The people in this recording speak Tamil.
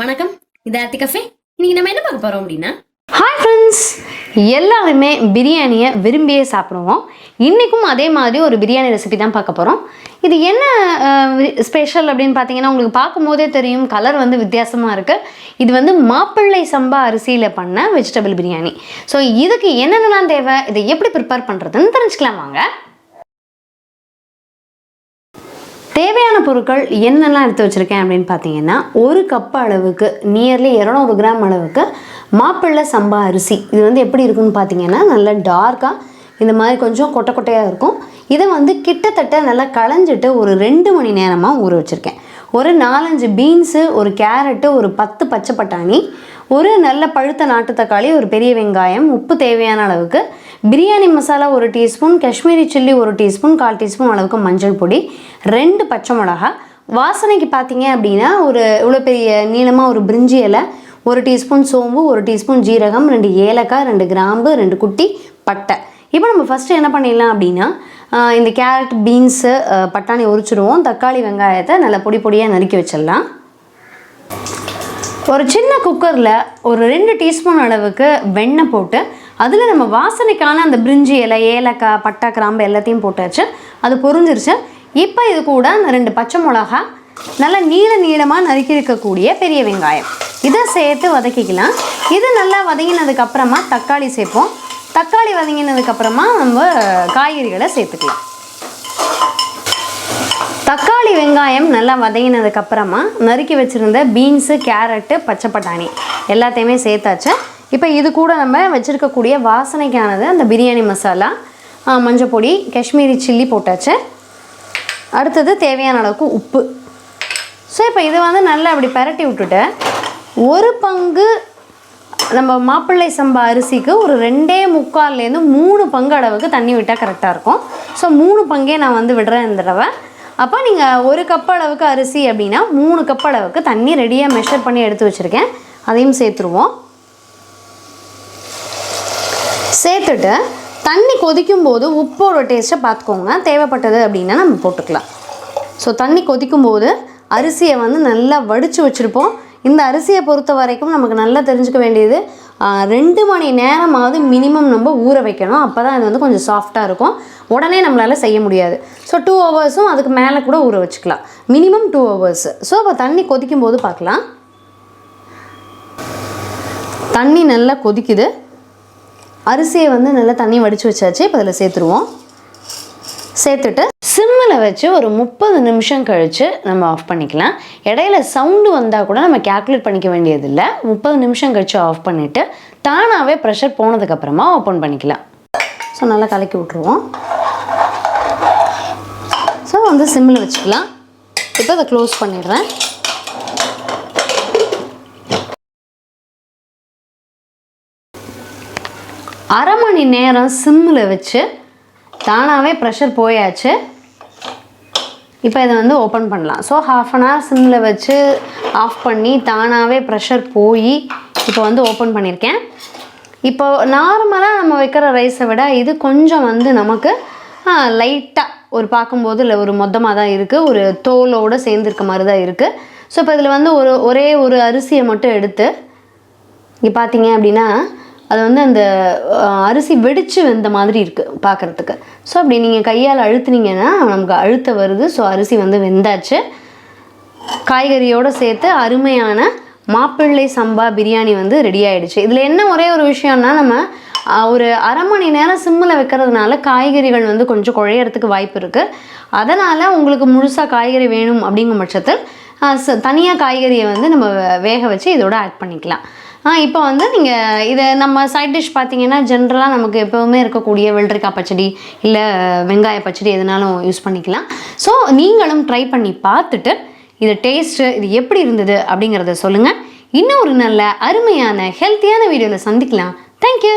வணக்கம். இது ஆர்த்தி கஃபே. இன்னைக்கு நம்ம என்ன பார்க்க போறோம் அப்படின்னா? ஹாய் ஃப்ரெண்ட்ஸ் எல்லாருமே பிரியாணியை விரும்பியே சாப்பிடுவோம். இன்றைக்கும் அதே மாதிரி ஒரு பிரியாணி ரெசிபி தான் பார்க்க போகிறோம் இது என்ன ஸ்பெஷல் அப்படின்னு பார்த்தீங்கன்னா உங்களுக்கு பார்க்கும்போதே தெரியும் கலர் வந்து வித்தியாசமாக இருக்குது இது வந்து மாப்பிள்ளை சம்பா அரிசியில் பண்ண வெஜிடபிள் பிரியாணி. ஸோ இதுக்கு என்னென்னலாம் தேவை இதை எப்படி ப்ரிப்பேர் பண்ணுறதுன்னு தெரிஞ்சுக்கலாம் வாங்க. தேவையான பொருட்கள் என்னெல்லாம் எடுத்து வச்சுருக்கேன் அப்படின்னு பார்த்தீங்கன்னா ஒரு கப் அளவுக்கு நியர்லி இரநூறு கிராம் அளவுக்கு மாப்பிள்ளை சம்பா அரிசி. இது வந்து எப்படி இருக்குன்னு பார்த்தீங்கன்னா நல்லா டார்க்காக இந்த மாதிரி கொஞ்சம் கொட்டை கொட்டையாக இருக்கும். இதை வந்து கிட்டத்தட்ட நல்லா களைஞ்சிட்டு ஒரு ரெண்டு மணி நேரமாக ஊற வச்சுருக்கேன். ஒரு நாலஞ்சு பீன்ஸு ஒரு கேரட்டு ஒரு பத்து பச்சை பட்டாணி ஒரு நல்ல பழுத்த நாட்டு தக்காளி ஒரு பெரிய வெங்காயம் உப்பு தேவையான அளவுக்கு பிரியாணி மசாலா ஒரு டீஸ்பூன் காஷ்மீரி சில்லி ஒரு டீஸ்பூன் கால் டீஸ்பூன் அளவுக்கு மஞ்சள் பொடி ரெண்டு பச்சை மிளகா. வாசனைக்கு பார்த்தீங்க அப்படின்னா ஒரு இவ்வளோ பெரிய நீளமாக ஒரு பிரிஞ்சி இலை ஒரு டீஸ்பூன் சோம்பு ஒரு டீஸ்பூன் ஜீரகம் ரெண்டு ஏலக்காய் ரெண்டு கிராம்பு ரெண்டு குட்டி பட்டை. இப்போ நம்ம ஃபஸ்ட்டு என்ன பண்ணிடலாம் அப்படின்னா இந்த கேரட் பீன்ஸு பட்டாணி உரிச்சிடுவோம் தக்காளி வெங்காயத்தை நல்லா பொடி பொடியாக நறுக்கி வச்சிடலாம். ஒரு சின்ன குக்கரில் ஒரு ரெண்டு டீஸ்பூன் அளவுக்கு வெண்ணெய் போட்டு அதில் நம்ம வாசனைக்கான அந்த பிரிஞ்சி இலை ஏலக்காய் பட்டை கிராம்பு எல்லாத்தையும் போட்டாச்சு. அது பொறிஞ்சிருச்சு இப்போ இது கூட அந்த ரெண்டு பச்சை மிளகா நல்லா நீள நீளமாக நறுக்கி இருக்கக்கூடிய பெரிய வெங்காயம். இதை சேர்த்து வதக்கிக்கலாம். இது நல்லா வதங்கினதுக்கப்புறமா தக்காளி சேர்ப்போம். தக்காளி வதங்கினதுக்கப்புறமா நம்ம காய்கறிகளை சேர்த்துக்கலாம். தக்காளி வெங்காயம் நல்லா வதங்கினதுக்கப்புறமா நறுக்கி வச்சுருந்த பீன்ஸு கேரட்டு பச்சை பட்டாணி எல்லாத்தையுமே சேர்த்தாச்சு. இப்போ இது கூட நம்ம வச்சுருக்கக்கூடிய வாசனைக்கானது அந்த பிரியாணி மசாலா மஞ்சள் பொடி காஷ்மீரி சில்லி போட்டாச்சு. அடுத்தது தேவையான அளவுக்கு உப்பு. ஸோ இப்போ இதை வந்து நல்லா அப்படி பரட்டி விட்டுட்டு ஒரு பங்கு நம்ம மாப்பிள்ளை சம்பா அரிசிக்கு ஒரு ரெண்டே முக்கால்லேருந்து மூணு பங்கு அளவுக்கு தண்ணி விட்டால் கரெக்டாக இருக்கும். ஸோ மூணு பங்கே நான் வந்து விடுறேன் இந்த தடவை. அப்போ நீங்கள் ஒரு கப் அளவுக்கு அரிசி அப்படின்னா மூணு கப் அளவுக்கு தண்ணி ரெடியாக மெஷர் பண்ணி எடுத்து வச்சுருக்கேன். அதையும் சேர்த்துருவோம். சேர்த்துட்டு தண்ணி கொதிக்கும் போது உப்போட டேஸ்ட்டை பார்த்துக்கோங்க. தேவைப்பட்டது அப்படின்னா நம்ம போட்டுக்கலாம். ஸோ தண்ணி கொதிக்கும் போது அரிசியை வந்து நல்லா வடித்து வச்சுருப்போம். இந்த அரிசியை பொறுத்த வரைக்கும் நமக்கு நல்லா தெரிஞ்சுக்க வேண்டியது ரெண்டு மணி நேரமாவது மினிமம் நம்ம ஊற வைக்கணும். அப்போ தான் இது வந்து கொஞ்சம் சாஃப்டாக இருக்கும். உடனே நம்மளால் செய்ய முடியாது. ஸோ டூ ஹவர்ஸும் அதுக்கு மேலே கூட ஊற வச்சுக்கலாம். மினிமம் டூ ஹவர்ஸ் ஸோ அப்போ தண்ணி கொதிக்கும் போது பார்க்கலாம். தண்ணி நல்லா கொதிக்குது. அரிசியை வந்து நல்லா தண்ணி வடித்து வச்சாச்சு. இப்போ அதில் சேர்த்துருவோம். சேர்த்துட்டு சிம்மில் வச்சு ஒரு முப்பது நிமிஷம் கழித்து நம்ம ஆஃப் பண்ணிக்கலாம். இடையில சவுண்டு வந்தால் கூட நம்ம கேல்குலேட் பண்ணிக்க வேண்டியதில்லை. முப்பது நிமிஷம் கழித்து ஆஃப் பண்ணிவிட்டு தானாகவே ப்ரெஷர் போனதுக்கப்புறமா ஓப்பன் பண்ணிக்கலாம். ஸோ நல்லா கலக்கி விட்ருவோம் ஸோ வந்து சிம்மில் வச்சுக்கலாம். இப்போ அதை க்ளோஸ் பண்ணிடுறேன். அரை மணி நேரம் சிம்மில் வச்சு தானாகவே ப்ரெஷர் போயாச்சு. இப்போ இதை வந்து ஓப்பன் பண்ணலாம். ஸோ ஹாஃப் அன் ஹவர் சிம்மில் வச்சு ஆஃப் பண்ணி தானாகவே ப்ரெஷர் போய் இப்போ வந்து ஓப்பன் பண்ணியிருக்கேன் இப்போ நார்மலாக நம்ம வைக்கிற ரைஸை விட இது கொஞ்சம் வந்து நமக்கு லைட்டாக ஒரு பார்க்கும்போது இல்லை ஒரு மொத்தமாக தான் இருக்குது ஒரு தோலோடு சேர்ந்துருக்க மாதிரி தான் இருக்குது ஸோ இப்போ இதில் வந்து ஒரு ஒரே ஒரு அரிசியை மட்டும் எடுத்து இங்கே பார்த்தீங்க அப்படின்னா அது வந்து அந்த அரிசி வெடித்து வெந்த மாதிரி இருக்குது பார்க்குறதுக்கு ஸோ அப்படி நீங்கள் கையால் அழுத்துனீங்கன்னா நமக்கு அழுத்த வருது. ஸோ அரிசி வந்து வெந்தாச்சு. காய்கறியோடு சேர்த்து அருமையான மாப்பிள்ளை சம்பா பிரியாணி வந்து ரெடி ஆகிடுச்சு இதில் என்ன ஒரே ஒரு விஷயம்னா நம்ம ஒரு அரை மணி நேரம் சிம்மில் வைக்கிறதுனால காய்கறிகள் வந்து கொஞ்சம் குழையறதுக்கு வாய்ப்பு இருக்குது அதனால் உங்களுக்கு முழுசாக காய்கறி வேணும் அப்படிங்கும் பட்சத்தில் தனியாக காய்கறியை வந்து நம்ம வேக வச்சு இதோட ஆட் பண்ணிக்கலாம். இப்போ வந்து நீங்கள் இதை நம்ம சைட் டிஷ் பார்த்தீங்கன்னா ஜென்ரலாக நமக்கு எப்போவுமே இருக்கக்கூடிய வெள்ளரிக்காய் பச்சடி இல்லை வெங்காய பச்சடி எதுனாலும் யூஸ் பண்ணிக்கலாம். ஸோ நீங்களும் ட்ரை பண்ணி பார்த்துட்டு இது டேஸ்ட்டு இது எப்படி இருந்தது அப்படிங்கிறத சொல்லுங்கள் இன்னும் ஒரு நல்ல அருமையான ஹெல்த்தியான வீடியோவில் சந்திக்கலாம். தேங்க்யூ